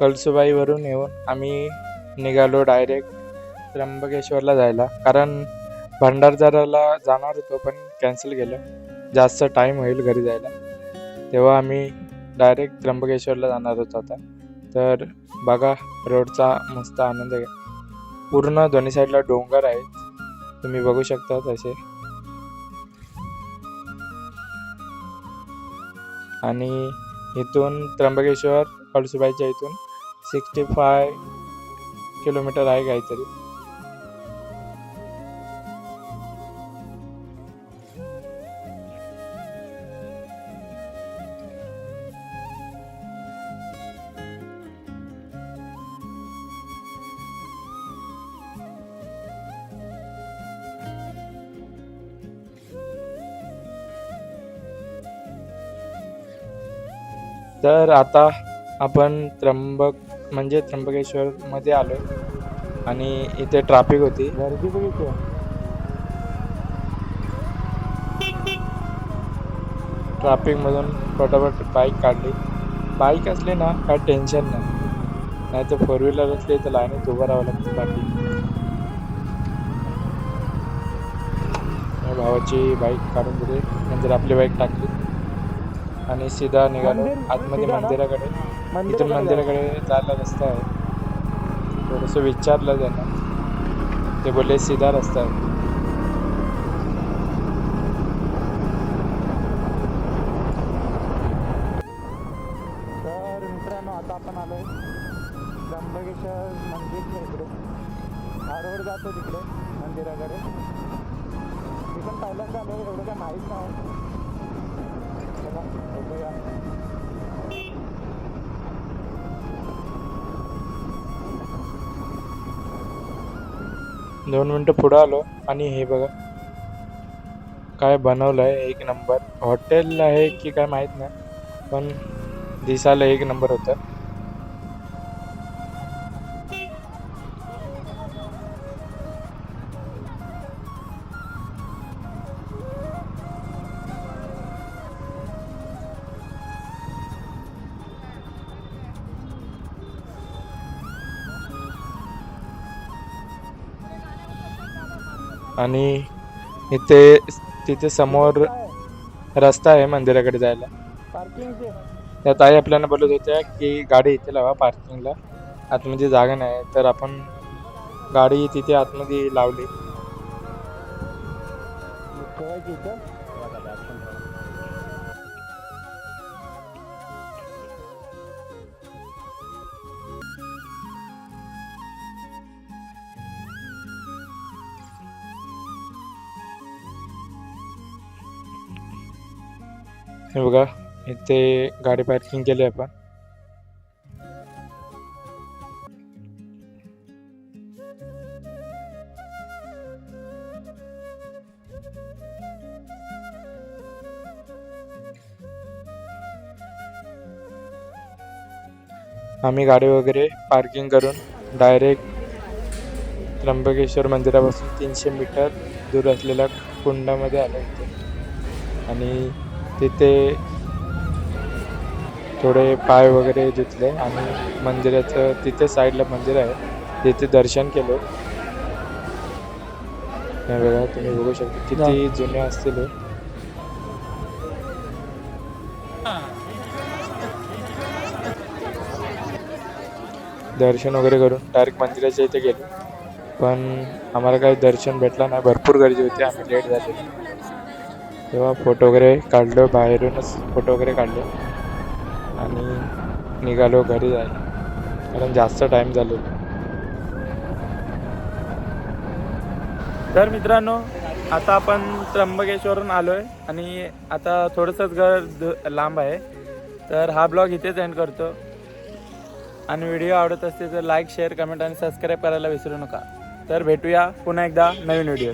कळसुबाईवरून येऊन आम्ही निघालो डायरेक्ट त्र्यंबकेश्वरला जायला. कारण भंडारदाराला जाणार होतो पण कॅन्सल केलं. जास्त टाईम होईल घरी जायला. तेव्हा आम्ही डायरेक्ट त्र्यंबकेश्वरला जाणार होतो आता. तर बघा रोडचा मस्त आनंद घ्या पूर्ण दोन्ही साईडला डोंगर आहेत. तुम्ही बघू शकता तसे आणि इथून त्र्यंबकेश्वर कळसुबाईच्या इथून सिक्स्टी फाय किलोमीटर आहे काहीतरी. तर आता आपण त्र्यंबक म्हणजे त्र्यंबकेश्वर मध्ये आलो. आणि इथे ट्रॅफिक होती. गर्दी बघितली ट्रॅफिक मधून फटाफट बाईक काढली. बाईक असली ना काय टेन्शन नाही. नाही तर फोर व्हीलर असली तर लाईनीत उभं राहावं लागतं बाकी भावाची बाईक काढून दिली. नंतर आपली बाईक टाकली. आणि सीधा निघालो. आतमध्ये? मंदिराकडे. इथून मंदिराकडे जायला रस्ता आहे. थोडंसं विचारलं त्यांना. ते बोलले सीधा रस्ता आहे. तर मित्रांनो आता आपण आलोय त्र्यंबकेश्वर मंदिरच्या इकडे. हा रोड जातो तिकडे मंदिराकडे. मी पण पहिल्यांदा आलो एवढं काय माहीत नाही. बघूया. दोन मिनटं पुढं आलो आणि हे बघा. काय बनवलं आहे एक नंबर हॉटेल आहे की काय माहीत नाही पण दिसायला एक नंबर होतं. आणि इथे तिथे समोर रस्ता आहे मंदिराकडे जायला. त्या ताई आपल्याला बोलत होत्या की गाडी इथे लावा पार्किंगला आतमध्ये जागा नाही तर आपण गाडी तिथे आतमध्ये लावली. हे बघा इथे गाडी पार्किंग केली आपण. आम्ही गाडी वगैरे पार्किंग करून डायरेक्ट त्र्यंबकेश्वर मंदिरापासून तीनशे मीटर दूर असलेल्या कुंडामध्ये आलो होतो आणि तिथे थोडे पाय वगैरे धुतले आणि मंदिराचं तिथे साईडला मंदिर आहे. तिथे दर्शन केलं. बघा तुम्ही बघू शकता किती जुने असतील. दर्शन वगैरे करून डायरेक्ट मंदिराच्या इथे गेलो. पण आम्हाला काही दर्शन भेटलं नाही. भरपूर गर्दी होती. आम्ही लेट झाले तेव्हा फोटो वगैरे काढलो बाहेरूनच फोटो वगैरे काढले. आणि निघालो घरी जायला. कारण जास्त टाईम झालेला. तर मित्रांनो आता आपण त्र्यंबकेश्वरून आलो आहे आणि आता थोडंसंच घर लांब आहे. तर हा ब्लॉग इथेच एंड करतो. आणि व्हिडिओ आवडत असते तर लाईक शेअर कमेंट आणि सबस्क्राईब करायला विसरू नका. तर भेटूया पुन्हा एकदा नवीन व्हिडिओ